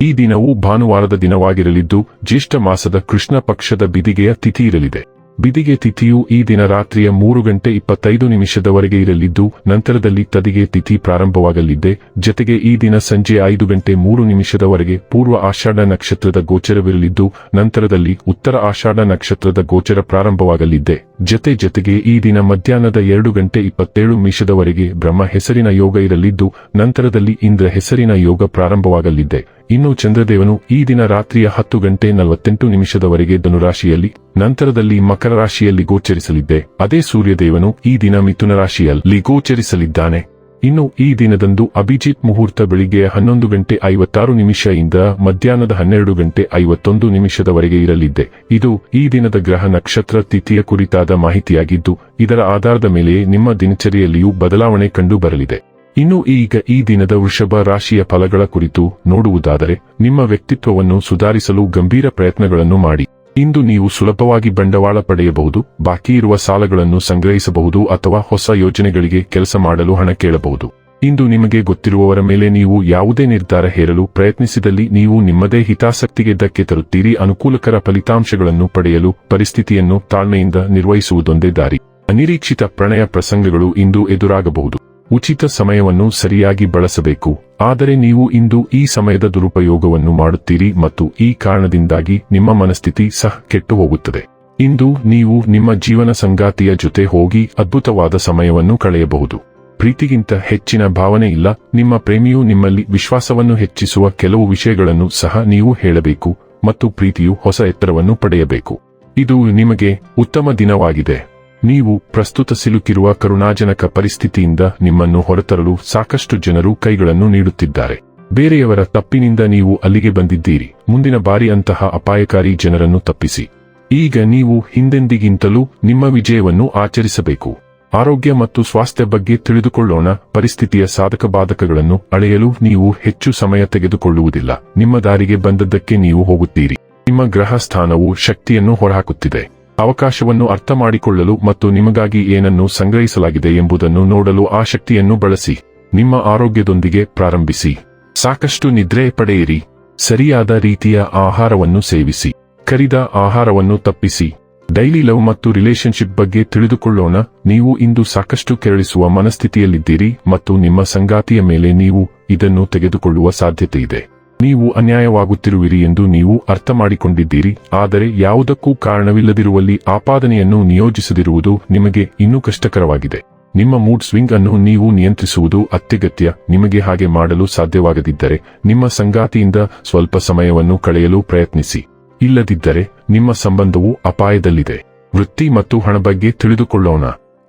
ಈ ದಿನವು ಭಾನುವಾರದ ದಿನವಾಗಿರಲಿದ್ದು, ಜ್ಯೇಷ್ಠ ಮಾಸದ ಕೃಷ್ಣ ಪಕ್ಷದ ಬಿದಿಗೆಯ ತಿಥಿ ಇರಲಿದೆ. ಬಿದಿಗೆ ತಿಥಿಯು ಈ ದಿನ ರಾತ್ರಿಯ ಮೂರು ಗಂಟೆ ಇಪ್ಪತ್ತೈದು ನಿಮಿಷದವರೆಗೆ ಇರಲಿದ್ದು, ನಂತರದಲ್ಲಿ ತದಿಗೆ ತಿಥಿ ಪ್ರಾರಂಭವಾಗಲಿದೆ. ಜತೆಗೆ ಈ ದಿನ ಸಂಜೆ ಐದು ಗಂಟೆ ಮೂರು ನಿಮಿಷದವರೆಗೆ ಪೂರ್ವ ಆಷಾಢ ನಕ್ಷತ್ರದ ಗೋಚರವಿರಲಿದ್ದು, ನಂತರದಲ್ಲಿ ಉತ್ತರ ಆಷಾಢ ನಕ್ಷತ್ರದ ಗೋಚರ ಪ್ರಾರಂಭವಾಗಲಿದೆ. ಜತೆ ಜತೆಗೆ ಈ ದಿನ ಮಧ್ಯಾಹ್ನದ ಎರಡು ಗಂಟೆ ಇಪ್ಪತ್ತೇಳು ನಿಮಿಷದವರೆಗೆ ಬ್ರಹ್ಮ ಹೆಸರಿನ ಯೋಗ ಇರಲಿದ್ದು, ನಂತರದಲ್ಲಿ ಇಂದ್ರ ಹೆಸರಿನ ಯೋಗ ಪ್ರಾರಂಭವಾಗಲಿದೆ. ಇನ್ನು ಚಂದ್ರದೇವನು ಈ ದಿನ ರಾತ್ರಿಯ ಹತ್ತು ಗಂಟೆ ನಲವತ್ತೆಂಟು ನಿಮಿಷದವರೆಗೆ ಧನುರಾಶಿಯಲ್ಲಿ, ನಂತರದಲ್ಲಿ ಮಕರ ರಾಶಿಯಲ್ಲಿ ಗೋಚರಿಸಲಿದ್ದೆ. ಅದೇ ಸೂರ್ಯದೇವನು ಈ ದಿನ ಮಿಥುನ ರಾಶಿಯಲ್ಲಿ ಗೋಚರಿಸಲಿದ್ದಾನೆ. ಇನ್ನು ಈ ದಿನದಂದು ಅಭಿಜಿತ್ ಮುಹೂರ್ತ ಬೆಳಿಗ್ಗೆ ಹನ್ನೊಂದು ಗಂಟೆ ಐವತ್ತಾರು ನಿಮಿಷದಿಂದ ಮಧ್ಯಾಹ್ನದ ಹನ್ನೆರಡು ಗಂಟೆ ಐವತ್ತೊಂದು ನಿಮಿಷದವರೆಗೆ ಇರಲಿದ್ದೆ. ಇದು ಈ ದಿನದ ಗ್ರಹ ನಕ್ಷತ್ರ ತಿಥಿಯ ಕುರಿತಾದ ಮಾಹಿತಿಯಾಗಿದ್ದು, ಇದರ ಆಧಾರದ ಮೇಲೆ ನಿಮ್ಮ ದಿನಚರಿಯಲ್ಲಿಯೂ ಬದಲಾವಣೆ ಕಂಡು ಬರಲಿದೆ ಇನ್ನು ಈಗ ಈ ದಿನದ ವೃಷಭ ರಾಶಿಯ ಫಲಗಳ ಕುರಿತು ನೋಡುವುದಾದರೆ, ನಿಮ್ಮ ವ್ಯಕ್ತಿತ್ವವನ್ನು ಸುಧಾರಿಸಲು ಗಂಭೀರ ಪ್ರಯತ್ನಗಳನ್ನು ಮಾಡಿ. ಇಂದು ನೀವು ಸುಲಭವಾಗಿ ಬಂಡವಾಳ ಪಡೆಯಬಹುದು, ಬಾಕಿ ಇರುವ ಸಾಲಗಳನ್ನು ಸಂಗ್ರಹಿಸಬಹುದು ಅಥವಾ ಹೊಸ ಯೋಜನೆಗಳಿಗೆ ಕೆಲಸ ಮಾಡಲು ಹಣ ಕೇಳಬಹುದು. ಇಂದು ನಿಮಗೆ ಗೊತ್ತಿರುವವರ ಮೇಲೆ ನೀವು ಯಾವುದೇ ನಿರ್ಧಾರ ಹೇರಲು ಪ್ರಯತ್ನಿಸಿದಲ್ಲಿ ನೀವು ನಿಮ್ಮದೇ ಹಿತಾಸಕ್ತಿಗೆ ಧಕ್ಕೆ ತರುತ್ತೀರಿ, ಅನುಕೂಲಕರ ಫಲಿತಾಂಶಗಳನ್ನು ಪಡೆಯಲು ಪರಿಸ್ಥಿತಿಯನ್ನು ತಾಳ್ಮೆಯಿಂದ ನಿರ್ವಹಿಸುವುದೊಂದೇ ದಾರಿ. ಅನಿರೀಕ್ಷಿತ ಪ್ರಣಯ ಪ್ರಸಂಗಗಳು ಇಂದು ಎದುರಾಗಬಹುದು. ಉಚಿತ ಸಮಯವನ್ನು ಸರಿಯಾಗಿ ಬಳಸಬೇಕು. ಆದರೆ ನೀವು ಇಂದು ಈ ಸಮಯದ ದುರುಪಯೋಗವನ್ನು ಮಾಡುತ್ತೀರಿ ಮತ್ತು ಈ ಕಾರಣದಿಂದಾಗಿ ನಿಮ್ಮ ಮನಸ್ಥಿತಿ ಸಹ ಕೆಟ್ಟು ಹೋಗುತ್ತದೆ ಇಂದು ನೀವು ನಿಮ್ಮ ಜೀವನ ಸಂಗಾತಿಯ ಜೊತೆ ಹೋಗಿ ಅದ್ಭುತವಾದ ಸಮಯವನ್ನು ಕಳೆಯಬಹುದು. ಪ್ರೀತಿಗಿಂತ ಹೆಚ್ಚಿನ ಭಾವನೆ ಇಲ್ಲ, ನಿಮ್ಮ ಪ್ರೇಮಿಯು ನಿಮ್ಮಲ್ಲಿ ವಿಶ್ವಾಸವನ್ನು ಹೆಚ್ಚಿಸುವ ಕೆಲವು ವಿಷಯಗಳನ್ನು ಸಹ ನೀವು ಹೇಳಬೇಕು ಮತ್ತು ಪ್ರೀತಿಯು ಹೊಸ ಎತ್ತರವನ್ನು ಪಡೆಯಬೇಕು. ಇದು ನಿಮಗೆ ಉತ್ತಮ ದಿನವಾಗಿದೆ. ನೀವು ಪ್ರಸ್ತುತ ಸಿಲುಕಿರುವ ಕರುಣಾಜನಕ ಪರಿಸ್ಥಿತಿಯಿಂದ ನಿಮ್ಮನ್ನು ಹೊರತರಲು ಸಾಕಷ್ಟು ಜನರು ಕೈಗಳನ್ನು ನೀಡುತ್ತಿದ್ದಾರೆ. ಬೇರೆಯವರ ತಪ್ಪಿನಿಂದ ನೀವು ಅಲ್ಲಿಗೆ ಬಂದಿದ್ದೀರಿ. ಮುಂದಿನ ಬಾರಿ ಅಂತಹ ಅಪಾಯಕಾರಿ ಜನರನ್ನು ತಪ್ಪಿಸಿ. ಈಗ ನೀವು ಹಿಂದೆಂದಿಗಿಂತಲೂ ನಿಮ್ಮ ವಿಜಯವನ್ನು ಆಚರಿಸಬೇಕು. ಆರೋಗ್ಯ ಮತ್ತು ಸ್ವಾಸ್ಥ್ಯ ಬಗ್ಗೆ ತಿಳಿದುಕೊಳ್ಳೋಣ. ಪರಿಸ್ಥಿತಿಯ ಸಾಧಕ ಬಾಧಕಗಳನ್ನು ಅಳೆಯಲು ನೀವು ಹೆಚ್ಚು ಸಮಯ ತೆಗೆದುಕೊಳ್ಳುವುದಿಲ್ಲ. ನಿಮ್ಮ ದಾರಿಗೆ ಬಂದದ್ದಕ್ಕೆ ನೀವು ಹೋಗುತ್ತೀರಿ. ನಿಮ್ಮ ಗ್ರಹ ಸ್ಥಾನವು ಶಕ್ತಿಯನ್ನು ಹೊರಹಾಕುತ್ತಿದೆ. ಅವಕಾಶವನ್ನು ಅರ್ಥ ಮಾಡಿಕೊಳ್ಳಲು ಮತ್ತು ನಿಮಗಾಗಿ ಏನನ್ನು ಸಂಗ್ರಹಿಸಲಾಗಿದೆ ಎಂಬುದನ್ನು ನೋಡಲು ಆ ಶಕ್ತಿಯನ್ನು ಬಳಸಿ, ನಿಮ್ಮ ಆರೋಗ್ಯದೊಂದಿಗೆ ಪ್ರಾರಂಭಿಸಿ. ಸಾಕಷ್ಟು ನಿದ್ರೆ ಪಡೆಯಿರಿ. ಸರಿಯಾದ ರೀತಿಯ ಆಹಾರವನ್ನು ಸೇವಿಸಿ. ಕರಿದ ಆಹಾರವನ್ನು ತಪ್ಪಿಸಿ. ಡೈಲಿ ಲವ್ ಮತ್ತು ರಿಲೇಶನ್ಶಿಪ್ ಬಗ್ಗೆ ತಿಳಿದುಕೊಳ್ಳೋಣ. ನೀವು ಇಂದು ಸಾಕಷ್ಟು ಕೆರಳಿಸುವ ಮನಸ್ಥಿತಿಯಲ್ಲಿದ್ದೀರಿ ಮತ್ತು ನಿಮ್ಮ ಸಂಗಾತಿಯ ಮೇಲೆ ನೀವು ಇದನ್ನು ತೆಗೆದುಕೊಳ್ಳುವ ಸಾಧ್ಯತೆಯಿದೆ. ನೀವು ಅನ್ಯಾಯವಾಗುತ್ತಿರುವಿರಿ ಎಂದು ನೀವು ಅರ್ಥ ಮಾಡಿಕೊಂಡಿದ್ದೀರಿ ಆದರೆ ಯಾವುದಕ್ಕೂ ಕಾರಣವಿಲ್ಲದಿರುವಲ್ಲಿ ಆಪಾದನೆಯನ್ನು ನಿಯೋಜಿಸದಿರುವುದು ನಿಮಗೆ ಇನ್ನೂ ಕಷ್ಟಕರವಾಗಿದೆ. ನಿಮ್ಮ ಮೂಡ್ ಸ್ವಿಂಗ್ ಅನ್ನು ನೀವು ನಿಯಂತ್ರಿಸುವುದು ಅತ್ಯಗತ್ಯ, ನಿಮಗೆ ಹಾಗೆ ಮಾಡಲು ಸಾಧ್ಯವಾಗದಿದ್ದರೆ ನಿಮ್ಮ ಸಂಗಾತಿಯಿಂದ ಸ್ವಲ್ಪ ಸಮಯವನ್ನು ಕಳೆಯಲು ಪ್ರಯತ್ನಿಸಿ. ಇಲ್ಲದಿದ್ದರೆ ನಿಮ್ಮ ಸಂಬಂಧವು ಅಪಾಯದಲ್ಲಿದೆ. ವೃತ್ತಿ ಮತ್ತು ಹಣ ಬಗ್ಗೆ ತಿಳಿದುಕೊಳ್ಳೋಣ.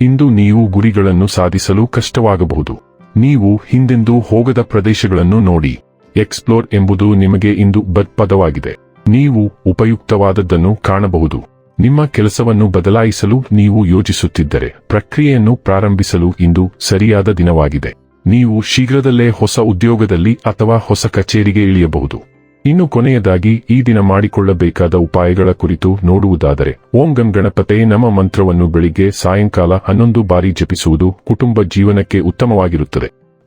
ಇಂದು ನೀವು ಗುರಿಗಳನ್ನು ಸಾಧಿಸಲು ಕಷ್ಟವಾಗಬಹುದು. ನೀವು ಹಿಂದೆಂದೂ ಹೋಗದ ಪ್ರದೇಶಗಳನ್ನು ನೋಡಿ. ಎಕ್ಸ್ಪ್ಲೋರ್ ಎಂಬುದು ನಿಮಗೆ ಇಂದು ಬದ್ ಪದವಾಗಿದೆ ನೀವು ಉಪಯುಕ್ತವಾದದ್ದನ್ನು ಕಾಣಬಹುದು. ನಿಮ್ಮ ಕೆಲಸವನ್ನು ಬದಲಾಯಿಸಲು ನೀವು ಯೋಜಿಸುತ್ತಿದ್ದರೆ ಪ್ರಕ್ರಿಯೆಯನ್ನು ಪ್ರಾರಂಭಿಸಲು ಇಂದು ಸರಿಯಾದ ದಿನವಾಗಿದೆ. ನೀವು ಶೀಘ್ರದಲ್ಲೇ ಹೊಸ ಉದ್ಯೋಗದಲ್ಲಿ ಅಥವಾ ಹೊಸ ಕಚೇರಿಗೆ ಇಳಿಯಬಹುದು. ಇನ್ನು ಕೊನೆಯದಾಗಿ, ಈ ದಿನ ಮಾಡಿಕೊಳ್ಳಬೇಕಾದ ಉಪಾಯಗಳ ಕುರಿತು ನೋಡುವುದಾದರೆ, ಓಂ ಗಂ ಗಣಪತೆ ನಮ್ಮ ಮಂತ್ರವನ್ನು ಬೆಳಿಗ್ಗೆ ಸಾಯಂಕಾಲ ಹನ್ನೊಂದು ಬಾರಿ ಜಪಿಸುವುದು ಕುಟುಂಬ ಜೀವನಕ್ಕೆ ಉತ್ತಮವಾಗಿರುತ್ತದೆ.